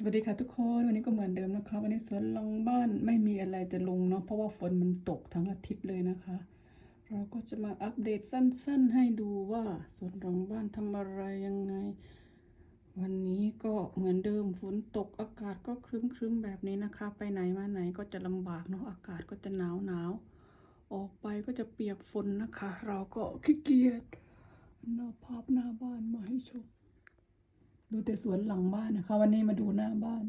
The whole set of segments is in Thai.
สวัสดีค่ะทุกคนวันนี้ก็เหมือนเดิมนะคะ วันนี้สวนหลังบ้านไม่มีอะไรจะลงเนาะเพราะว่าฝนมันตกทั้งอาทิตย์เลยนะคะ เราก็จะมาอัปเดตสั้น ๆ ให้ดูว่าสวนหลังบ้านทำอะไรยังไง วันนี้ก็เหมือนเดิมฝนตกอากาศก็ครึ้มๆแบบนี้นะคะ ไปไหนมาไหนก็จะลำบากเนาะอากาศก็จะหนาวหนาวๆออกไปก็จะเปียกฝนนะคะ เราก็ขี้เกียจเอาภาพหน้าบ้านมาให้ชม ดูแต่สวนหลังบ้านนะคะ วันนี้มาดูหน้าบ้าน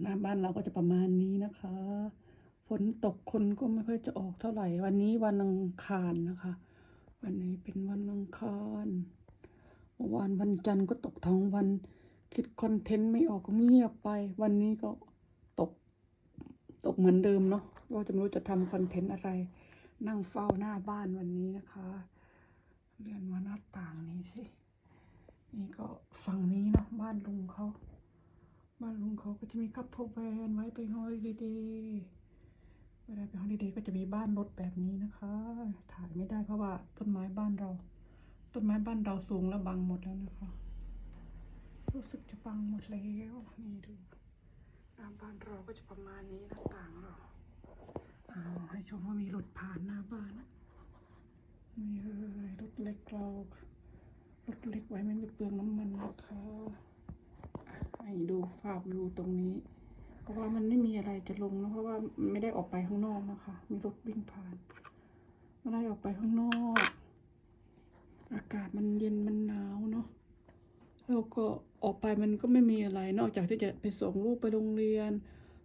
หน้าบ้านเราก็จะประมาณนี้นะคะ ฝนตกคนก็ไม่ค่อยจะออกเท่าไหร่ วันนี้วันอังคารนะคะ วันนี้เป็นวันอังคารเมื่อวานวันจันทร์ก็ตกทั้งวัน คิดคอนเทนต์ไม่ออกก็เงียบไป วันนี้ก็ตก ตกเหมือนเดิมเนาะว่าจะไม่รู้จะทำคอนเทนต์อะไร นั่งเฝ้าหน้าบ้านวันนี้นะคะ เลื่อนมาหน้าต่างนี้สิ นี่ก็ฝั่งนี้เนาะบ้านลุงเขา บ้านลุงเขาก็จะมีคัพโพแวนไว้ไปฮอลิเดย์เวลาไปฮอลิเดย์ก็จะมีบ้านรถแบบนี้นะคะ ถ่ายไม่ได้เพราะว่าต้นไม้บ้านเรา ต้นไม้บ้านเราสูงแล้วบังหมดแล้วนะคะ รู้สึกจะบังหมดแล้วนี่ดูหน้าบ้านเราก็จะประมาณนี้หน้าต่างเราเอาให้ชมว่ามีรถผ่านหน้าบ้าน นี่เลยรถเล็กเรารถเล็กไว้ไม่เปลืองน้ำมันนะคะให้ดูภาพวิวตรงนี้ เพราะว่ามันไม่มีอะไรจะลงนะเพราะว่าไม่ได้ออกไปข้างนอกนะคะ มีรถวิ่งผ่านไม่ได้ออกไปข้างนอก อากาศมันเย็นมันหนาวเนาะแล้วก็ออกไปมันก็ไม่มีอะไร นอกจากที่จะไปส่งลูกไปโรงเรียน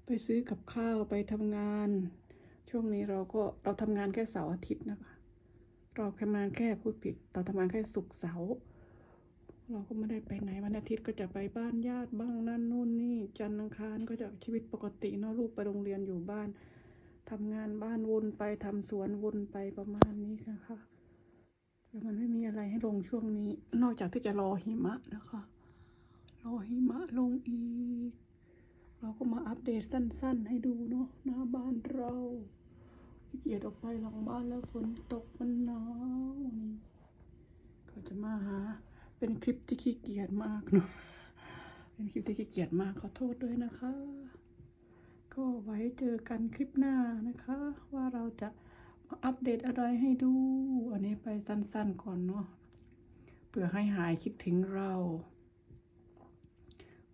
ไปซื้อกับข้าวไปทำงาน ช่วงนี้เราก็เราทำงานแค่เสาร์อาทิตย์นะคะ เราทำงานแค่พูดผิดเราทำงานแค่ศุกเสาร์เราก็ไม่ได้ไปไหนวันอาทิตย์ก็จะไปบ้านญาติบ้างนั่นนู่นนี่จันทร์อังคารก็จะชีวิตปกติเนาะลูกไปโรงเรียนอยู่บ้านทำงานบ้านวนไปทำสวนวนไปประมาณนี้ค่ะแต่มันไม่มีอะไรให้ลงช่วงนี้ นอกจากที่จะรอหิมะนะคะรอหิมะลงอีก เราก็มาอัปเดตสั้น ๆ ให้ดูเนาะหน้าบ้านเรา ขี้เกียจออกไปหลังบ้านแล้วฝนตกมันหนาวนี่ก็จะมาหา เป็นคลิปที่ขี้เกียจมากเนาะเป็นคลิปที่ขี้เกียจมากขอโทษด้วยนะคะ ก็ไว้เจอกันคลิปหน้านะคะ ว่าเราจะมาอัปเดตอะไรให้ดู อันนี้ไปสั้นๆก่อนเนาะเพื่อให้หายคิดถึงเรา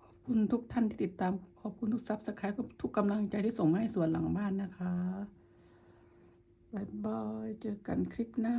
ขอบคุณทุกท่านที่ติดตาม ขอบคุณทุกซับสไครต์ทุกกำลังใจที่ส่งมาให้สวนหลังบ้านนะคะ บาย เจอกันคลิปหน้า